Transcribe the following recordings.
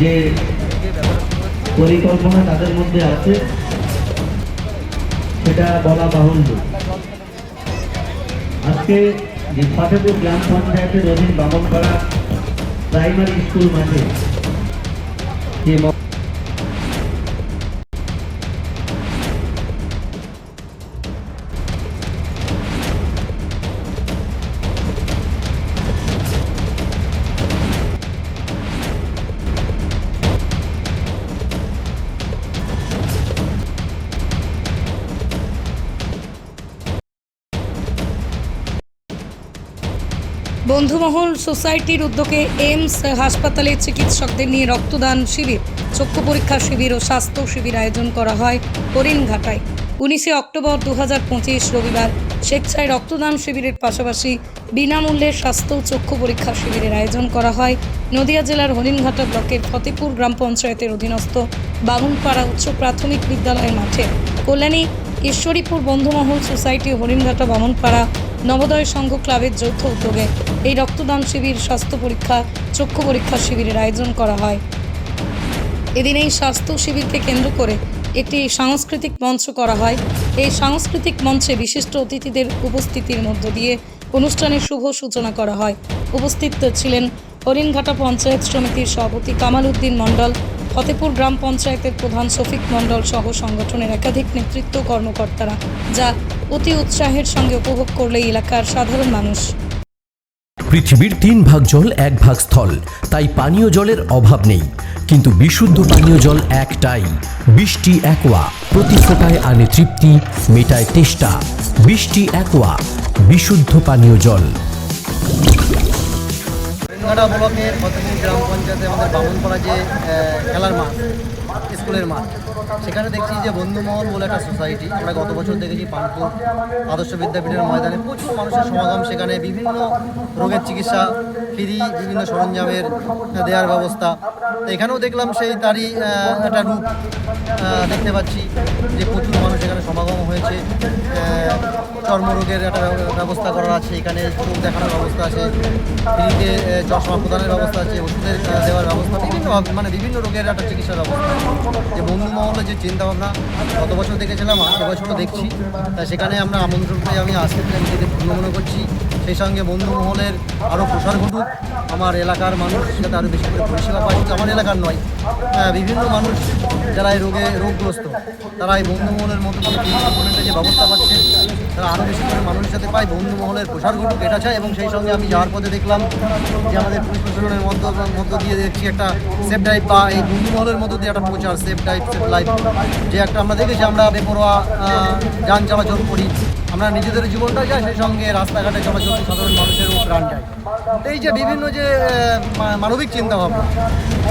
যে পরিকল্পনা তাদের মধ্যে আছে, সেটা বলা বাহুল্য। আজকে যে ফতেপুর গ্রাম পঞ্চায়েতের অধীন বামনপাড়া প্রাইমারি স্কুল মাঠে যে বন্ধুমহল সোসাইটির উদ্যোগে এইমস হাসপাতালে চিকিৎসকদের নিয়ে রক্তদান শিবির। চক্ষু পরীক্ষা শিবির ও স্বাস্থ্য শিবির আয়োজন করা হয় হরিণঘাটায়। উনিশে অক্টোবর দু হাজার পঁচিশ রবিবার স্বেচ্ছায় রক্তদান শিবিরের পাশাপাশি বিনামূল্যে স্বাস্থ্য চক্ষু পরীক্ষা শিবিরের আয়োজন করা হয়। নদিয়া জেলার হরিণঘাটা ব্লকের ফতেপুর গ্রাম পঞ্চায়েতের অধীনস্থ বামুনপাড়া উচ্চ প্রাথমিক বিদ্যালয়ের মাঠে কল্যাণী ঈশ্বরীপুর বন্ধুমহল সোসাইটি হরিণঘাটা বামনপাড়া নবোদয় সংঘ ক্লাবের যৌথ উদ্যোগে এই রক্তদান শিবির স্বাস্থ্য পরীক্ষা, চক্ষু পরীক্ষা শিবিরের আয়োজন করা হয়। এদিন এই স্বাস্থ্য শিবিরকে কেন্দ্র করে একটি সাংস্কৃতিক মঞ্চ করা হয়। এই সাংস্কৃতিক মঞ্চে বিশিষ্ট অতিথিদের উপস্থিতির মধ্য দিয়ে অনুষ্ঠানের শুভ সূচনা করা হয়। উপস্থিত ছিলেন হরিণঘাটা পঞ্চায়েত সমিতির সভাপতি কামাল উদ্দিন মণ্ডল, ফতেপুর গ্রাম পঞ্চায়েতের প্রধান শফিক মণ্ডল সহ সংগঠনের একাধিক নেতৃত্ব কর্মকর্তারা, যা অতি উৎসাহের সঙ্গে উপভোগ করলে এলাকার সাধারণ মানুষ। পৃথিবীর তিন ভাগ জল, এক ভাগ স্থল। তাই পানীয় জলের অভাব নেই। কিন্তু বিশুদ্ধ পানীয় জল একটাই। বৃষ্টি একোয়া। প্রতি ফোটায় আনে তৃপ্তি, মেটায় তেষ্টা। বৃষ্টি একোয়া। বিশুদ্ধ পানীয় জল। ঘাটা ব্লকের ফতেপুর গ্রাম পঞ্চায়েতে আমাদের বামনপাড়া যে খেলার মাঠ, স্কুলের মাঠ, সেখানে দেখছি যে বন্ধুমহল বলে একটা সোসাইটি, আমরা গত বছর দেখেছি পানপুর আদর্শ বিদ্যাপীঠের ময়দানে প্রচুর মানুষের সমাগম, সেখানে বিভিন্ন রোগের চিকিৎসা ফ্রি, বিভিন্ন সরঞ্জামের দেওয়ার ব্যবস্থা। তো এখানেও দেখলাম সেই তারই একটা রূপ দেখতে পাচ্ছি যে প্রচুর মানুষ এখানে সমাগম হয়েছে। চর্মরোগের একটা ব্যবস্থা করা আছে, এখানে চোখ দেখানোর ব্যবস্থা আছে, ফ্রিতে চশমা প্রদানের ব্যবস্থা আছে, ওষুধের দেওয়ার ব্যবস্থা, বিভিন্ন মানে বিভিন্ন রোগের একটা চিকিৎসার ব্যবস্থা যে বন্ধু মহলে যে চিন্তাভাবনা, গত বছর দেখেছিলাম আর এবছরও দেখছি, তা সেখানে আমরা আমন্ত্রণ পেয়ে আমি পেরে নিজেদের পূর্ণ মনে করছি। সেই সঙ্গে বন্ধু মহলের আরও প্রসার ঘটুক, আমার এলাকার মানুষ যাতে আরও বেশি করে পরিষেবা পায় আমার এলাকার নয় বিভিন্ন মানুষ যারা এই রোগে রোগগ্রস্ত, তারা এই বন্ধু মহলের মতো যে ব্যবস্থা পাচ্ছে তারা আরও বেশি করে মানুষের সাথে পায় বন্ধু মহলের প্রসার ঘটুক, এটা চাই এবং সেই সঙ্গে আমি যাওয়ার পথে দেখলাম যে আমাদের পুলিশ প্রশাসনের মধ্য মধ্য দিয়ে দেখছি একটা সেফ ড্রাইভ বা এই বন্ধু মহলের মধ্য দিয়ে একটা প্রচার সেফ ড্রাইভ সেফ লাইফ যে একটা আমরা দেখেছি, আমরা বেপরোয়া যান চলাচল করি, আমরা নিজেদের জীবনটা যাই সেই সঙ্গে রাস্তাঘাটে চলাচল সাধারণ মানুষেরও প্রাণ যায় এই যে বিভিন্ন যে মানবিক চিন্তাভাবনা,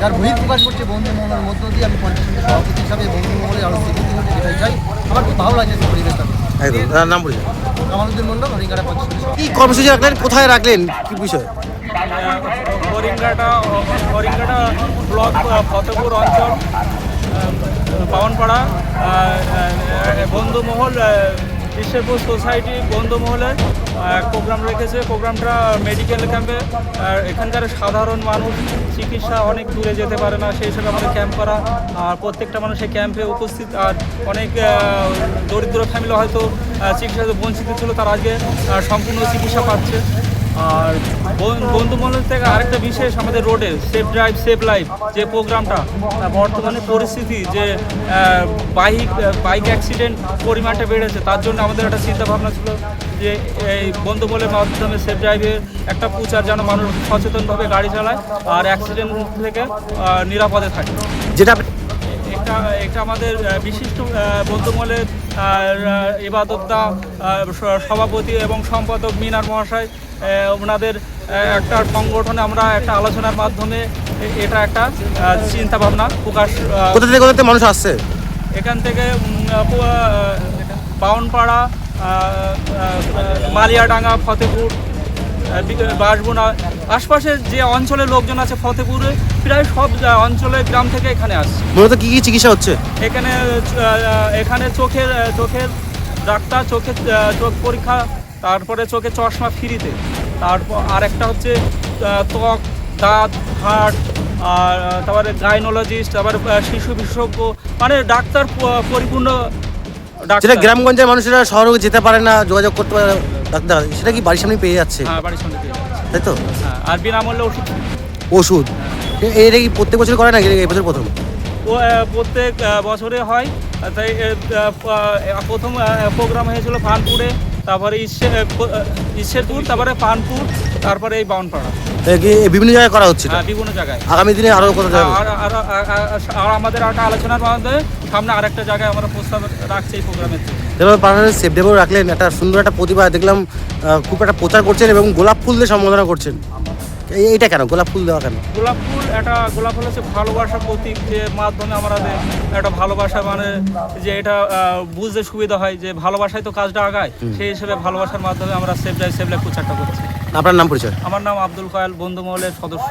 যার বহিঃপ্রকাশ করছে বন্ধু মহলের মধ্য দিয়ে, আমি পঞ্চায়েত সভাপতি হিসাবে বন্ধু মহলে আরও স্বীকৃতি সেটাই চাই। আমার খুব ভালো লাগছে পরিবেশটা একদম। তার নাম বলছি কামালুদ্দিন মন্ডল হরিঙ্গাটা কি কর্মসূচি রাখলেন? কোথায় রাখলেন? কি বিষয়? হরিঙ্গাটা হরিঙ্গাটা ব্লক ফতেপুর অঞ্চল আহ, বন্ধুমহল ঈশ্বরপুর সোসাইটি বন্ধমহলে প্রোগ্রাম রেখেছে। প্রোগ্রামটা মেডিকেল ক্যাম্পে আর এখানকার সাধারণ মানুষ চিকিৎসা অনেক দূরে যেতে পারে না। সেই হিসেবে আমাদের ক্যাম্প করা। আর প্রত্যেকটা মানুষ এই ক্যাম্পে উপস্থিত। আর অনেক দরিদ্র ফ্যামিলি হয়তো চিকিৎসা বঞ্চিত ছিল। তারা আগে সম্পূর্ণ চিকিৎসা পাচ্ছে। আর বন্ধু মহল থেকে আরেকটা বিশেষ আমাদের রোডে সেফ ড্রাইভ সেফ লাইফ যে প্রোগ্রামটা বর্তমানে পরিস্থিতি যে বাইক বাইক অ্যাক্সিডেন্ট পরিমাণটা বেড়েছে তার জন্য আমাদের একটা চিন্তা ভাবনা ছিল যে এই বন্ধু মহলের মাধ্যমে সেফ ড্রাইভের একটা প্রচার যেন মানুষ সচেতনভাবে গাড়ি চালায় আর অ্যাক্সিডেন্ট থেকে নিরাপদে থাকে। যেটা এটা এটা আমাদের বিশিষ্ট আহ, বন্ধুমহলের ইবাদতদা সভাপতি এবং সম্পাদক মিনার মহাশয় ওনাদের একটা সংগঠনে আমরা একটা আলোচনার মাধ্যমে এটা একটা চিন্তা ভাবনা প্রকাশ কোথা থেকে কোথা থেকে মানুষ আসছে? এখান থেকে বাউনপাড়া মালিয়াডাঙ্গা ফতেপুর আহ, বি- বাঁশবোনা আশপাশের যে অঞ্চলের লোকজন আছে ফতেপুরে প্রায় সব অঞ্চলের গ্রাম থেকে এখানে আসছে। মূলত কি কি চিকিৎসা হচ্ছে? এখানে এখানে চোখের চোখের ডাক্তার চোখের চোখ পরীক্ষা তারপরে চোখে চশমা ফ্রিতে। তারপর আর একটা হচ্ছে ত্বক দাঁত হাড় আর তারপরে গাইনোলজিস্ট তারপরে শিশু বিশেষজ্ঞ মানে ডাক্তার পরিপূর্ণ যেটা ডাক্তার গ্রামগঞ্জের মানুষেরা শহরে যেতে পারে না যোগাযোগ করতে পারে ডাক্তার সেটা কি বাড়ির সামনে পেয়ে যাচ্ছে? হ্যাঁ বাড়ির সঙ্গে দিয়ে যাচ্ছে। তাই তো? হ্যাঁ আর বিনামূল্যে ওষুধ। ওষুধ? এটা কি প্রত্যেক বছর করে না এই বছর প্রথম? প্রত্যেক বছরে হয়। তাই প্রথম প্রোগ্রাম হয়েছিল পানপুরে তারপরে ঈশ্বর ঈশ্বরপুর তারপরে পানপুর তারপরে এই বাউনপাড়া। বিভিন্ন জায়গায় করা হচ্ছে? হ্যাঁ, বিভিন্ন জায়গায়। আগামী দিনে আরও কোথাও যাবে আর আর- আর- আর- আর আমাদের একটা আলোচনার মাধ্যমে সামনে আরেকটা জায়গায় আমরা প্রস্তাব রাখছি এই প্রোগ্রামের রাখলেন একটা সুন্দর একটা প্রতিভা দেখলাম খুব একটা প্রচার করছেন এবং গোলাপ ফুল দিয়ে সম্বোধনা করছেন। এই- এইটা কেন? গোলাপ ফুল দেওয়া কেন? গোলাপ ফুল একটা গোলাপ ফুল হচ্ছে ভালোবাসা প্রতীক যে মাধ্যমে আমাদের একটা ভালোবাসা মানে যে এটা বুঝতে সুবিধা হয় যে ভালোবাসায় তো কাজটা আগায়। সেই হিসেবে ভালোবাসার মাধ্যমে আমরা সেভ লাইফ সেভ লাইফ প্রচারটা করছি। আপনার নাম পরিচয়? আমার নাম আব্দুল কয়াল বন্ধু মহলের সদস্য।